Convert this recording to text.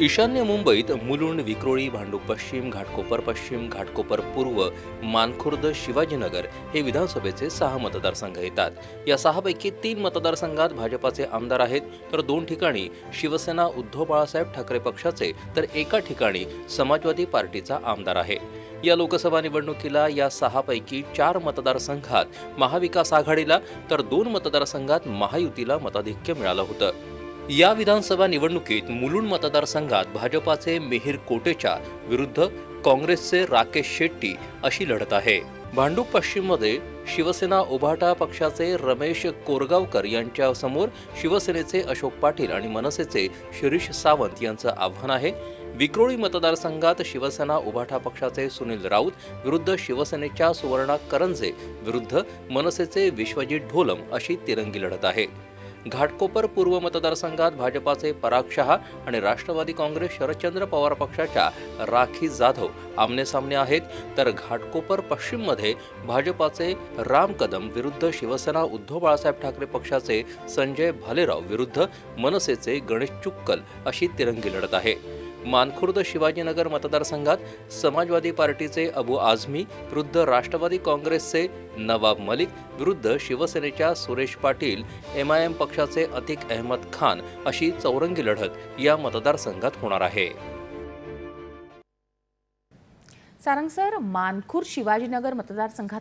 ईशान्य मुंबईत मुलुंड विक्रोळी भांडूप पश्चिम घाटकोपर पश्चिम घाटकोपर पूर्व मानखुर्द शिवाजीनगर हे विधानसभेचे सहा मतदारसंघ येतात. या सहापैकी तीन मतदारसंघात भाजपाचे आमदार आहेत तर दोन ठिकाणी शिवसेना उद्धव बाळासाहेब ठाकरे पक्षाचे तर एका ठिकाणी समाजवादी पार्टीचा आमदार आहे. या लोकसभा निवडणुकीला या सहापैकी चार मतदारसंघात महाविकास आघाडीला तर दोन मतदारसंघात महायुतीला मताधिक्य मिळालं होतं. या विधानसभा निवडणुकीत मुलुंड मतदारसंघात भाजपाचे मिहीर कोटेच्या विरुद्ध काँग्रेसचे राकेश शेट्टी अशी लढत आहे. भांडूप पश्चिममध्ये शिवसेना उभाटा पक्षाचे रमेश कोरगावकर यांच्या समोर शिवसेनेचे अशोक पाटील आणि मनसेचे शिरीष सावंत यांचं आव्हान आहे. विक्रोळी मतदारसंघात शिवसेना उभाटा पक्षाचे सुनील राऊत विरुद्ध शिवसेनेच्या सुवर्णा करंजे विरुद्ध मनसेचे विश्वजित ढोलम अशी तिरंगी लढत आहे. घाटकोपर पूर्व मतदारसंघात भाजपाचे पराग शहा आणि राष्ट्रवादी काँग्रेस शरदचंद्र पवार पक्षाच्या राखी जाधव आमनेसामने आहेत. तर घाटकोपर पश्चिममध्ये भाजपाचे राम कदम विरुद्ध शिवसेना उद्धव बाळासाहेब ठाकरे पक्षाचे संजय भालेराव विरुद्ध मनसेचे गणेश चुक्कल अशी तिरंगी लढत आहे. मानखुर्द शिवाजीनगर मतदारसंघात समाजवादी पार्टीचे अबू आझमी विरुद्ध राष्ट्रवादी काँग्रेसचे नवाब मलिक विरुद्ध शिवसेनेच्या Suresh Patil M I M पक्षाचे अतिक अहमद खान अशी चौरंगी लढत या मतदारसंघात होणार आहे. सारंग सर मानखूर शिवाजीनगर मतदारसंघात